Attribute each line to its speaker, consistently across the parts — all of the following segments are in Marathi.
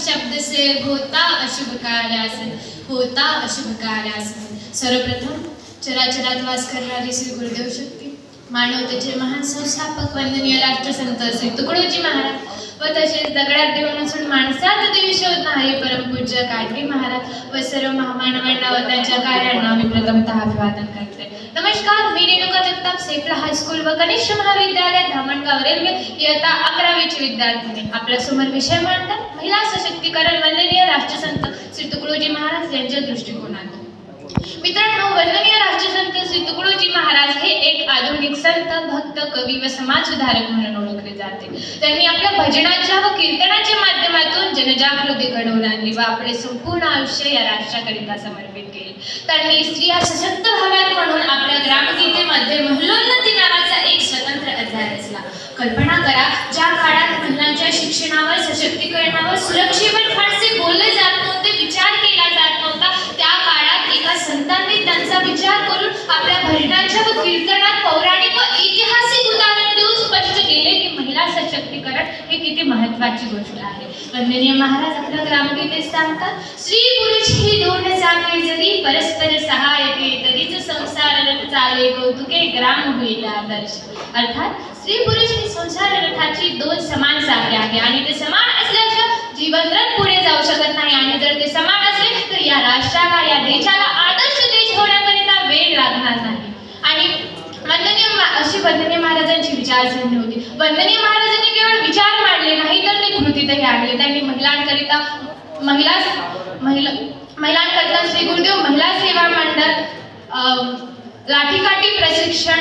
Speaker 1: शब्द से होता अशुभ कार्यासन होता अशुभ कार्यासन सर्वप्रथम चराचरात वास करणारी श्री गुरुदेव शक्ती मानवतेचे महान संस्थापक वंदनीय राष्ट्रसंत श्री तुकडोजी महाराज व तसेच दगडात देव नसून माणसात देवी शोधणारे परमपूज्य काटके महाराज व सर्व महामानवांना व त्यांच्या कार्यांना मी प्रथमतः अभिवादन करते नमस्कार मी रेणुका जगताप सेफला हायस्कूल व कनिष्ठ महाविद्यालय धामणगाव रेल्वे इयत्ता अकरावीची विद्यार्थिनी. आपल्यासमोर विषय मांडतात महिला सशक्तीकरण वंदनीय राष्ट्रसंत श्री तुकडोजी महाराज यांच्या दृष्टिकोनात. मित्रांनो वंदनीय राष्ट्रसंत श्री तुकडोजी महाराज हे एक आधुनिक संत भक्त कवी व समाज सुधारक म्हणून ओळखले जाते. त्यांनी आपल्या भजनाच्या व कीर्तनाच्या माध्यमातून जनजागृती घडवून आणली व आपले संपूर्ण आयुष्य या राष्ट्राकरिता समर्पित केले. त्यांनी स्त्रिया सशक्त व्हाव्यात म्हणून आपल्या ग्रामगीतेमध्ये महिलोन्नती नावाचा एक स्वतंत्र अध्याय रचला कल्पना करा ज्या काळात महिलांच्या शिक्षणावर सशक्तीकरणावर सुरक्षेवर फारसे बोलले जात नव्हते विचार केला जात नव्हता त्या काळात एका संतांनी त्यांचा विचार करून आपल्या भजनाच्या व कीर्तनात पौराणिक व ऐतिहासिक उदाहरण देऊन स्पष्ट केले की महिला सशक्तीकरण हे किती म्हटलं आहे. वंदनीय महाराज आपल्या ग्रामगीते सांगतात स्त्री पुरुष ही दोन चाके जरी परस्पर सहाय्यके तरीच संसार रथ चाले कौतुके ग्राम होईल आदर्श अर्थात स्त्री पुरुष ही संसार रथाची दोन समान चाके आहे. आणि ते समान असल्याशिवाय जीवन रथ पुढे जाऊ शकत नाही. आणि जर ते समान असले तर या राष्ट्राला या देशाला आदर्श देश होण्याकरिता वेळ लागणार नाही. आणि वंदनीय अशी वंदनीय महाराजांची विचारसरणी होती. वंदनीय महाराजांनी केवळ विचार मांडले नाही तर त्यांनी महिलांकरिता महिला महिला महिलांकरिता श्री गुरुदेव महिला सेवा मंडळ अं, लाठीकाठी प्रशिक्षण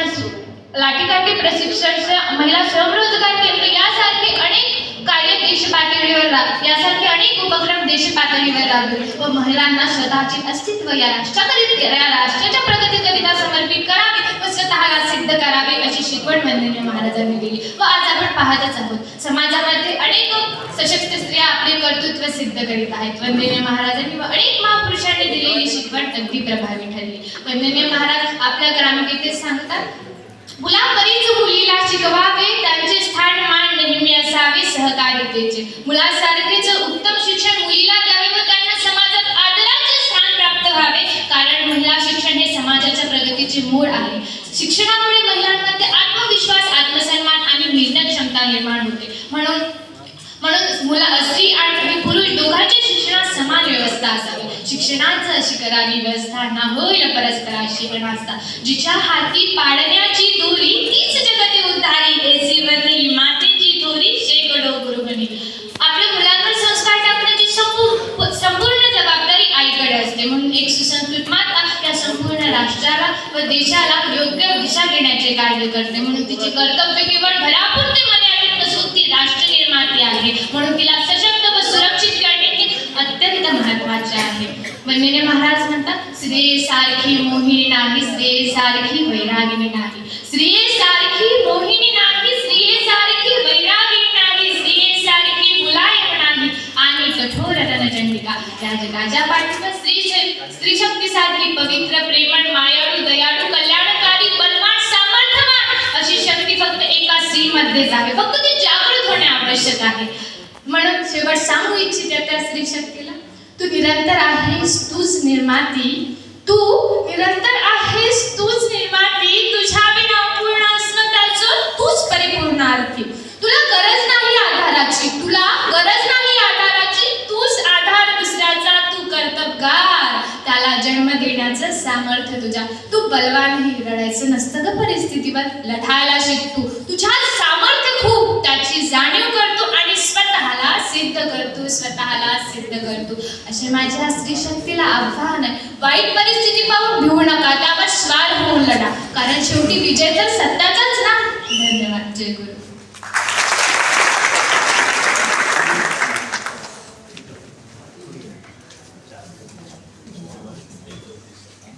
Speaker 1: लाठीकाठी प्रशिक्षण महिला स्वयंरोजगार केंद्र यासारखे अनेक कार्य देश पातळीवर यासारखे अनेक उपक्रम देश पातळीवर राबवले व महिलांना स्वतःचे अस्तित्व या राष्ट्राकरिता या राष्ट्राच्या प्रगतीकरिता समर्पित करावे व स्वतःला सिद्ध करावे अशी शिकवण वंदनीय महाराजांनी दिली. व आज आपण पाहतच आहोत समाजामध्ये अनेक सशक्त स्त्रिया आपले कर्तृत्व सिद्ध करीत आहेत. वंदनीय महाराजांनी व अनेक महापुरुषांनी दिलेली शिकवण अगदी प्रभावी ठरली. वंदनीय महाराज आपल्या ग्रामगीतेत सांगतात मुलापरीच मुलीला शिकवावे त्यांचे स्थान प्रगतीचे मूळ आहे शिक्षणामुळे महिलांमध्ये आत्मविश्वास आत्मसन्मान आणि निर्णय क्षमता निर्माण होते. म्हणून म्हणून मुला स्त्री आणि पुरुष दोघांच्या शिक्षणात समान व्यवस्था असावी. शिक्षणाचं अशी करावी व्यवस्था ना होईल परस्पराशी असता जिच्या हाती पाडण्याची दोरी तीच जगते उद्धारी एसी वरली मातेची दोरी शेकडो गुरुबनी आपल्या मुलांवर संस्कार टाकण्याची संपूर्ण संपूर्ण जबाबदारी आईकडे असते म्हणून एक सुसंस्कृत माता या संपूर्ण राष्ट्राला व देशाला योग्य दिशा देण्याचे कार्य करते. म्हणून तिचे कर्तव्य केवळ घरापुरते मर्यादित नसून ती राष्ट्र निर्माती आहे. म्हणून तिला सशक्त व सुरक्षित करणे हे अत्यंत महत्त्वाचे आहे. वंदनीय महाराज म्हणतात स्त्री सारखी मोहिनी नाही स्त्री सारखी वैरागिनी नाही. स्त्री सारखी मोहिनी नाही स्त्री सारखी वैरागिनी नाही स्त्री सारखी मुलायम नाही आणि कठोर रणचंडिका या जगाच्या पाठीवर स्त्री स्त्री शक्ती सारखी पवित्र प्रेम मायाळू दयाळू कल्याणकारी बलवान सामर्थ्यवान अशी शक्ती फक्त एका स्त्रीमध्येच आहे. फक्त ते जागृत होणे आवश्यक आहे. म्हणून शेवट सांगू इच्छिते त्या स्त्री शक्तीला तू निरंतर आहेस तूच निर्माती. तू निरंतर आहेस तूच निर्माती. तुझ्या विना पूर्ण असणं त्याचं तूच परिपूर्ण अर्थी तुला गरज नाही आधाराची. तुला गरज नाही आधाराची. तूच आधार दुसऱ्याचा तू कर्तबगार. त्याला जन्म देण्याचं सामर्थ्य तुझ्या. तू बलवानही रडायचं नसतं ग परिस्थितीवर. लढायला शिक तू सामर्थ्य खूप त्याची जाणीव करतो आणि स्वतःला सिद्ध करतो स्वतःला सिद्ध करतो असे म्हणजे माझ्या स्त्री शक्तीला आव्हान आहे. वाईट परिस्थिती पाहून भिवू नका त्यावर स्वार होऊन लढा. कारण शेवटी विजय तर सत्याचाच ना? धन्यवाद जय गुरु.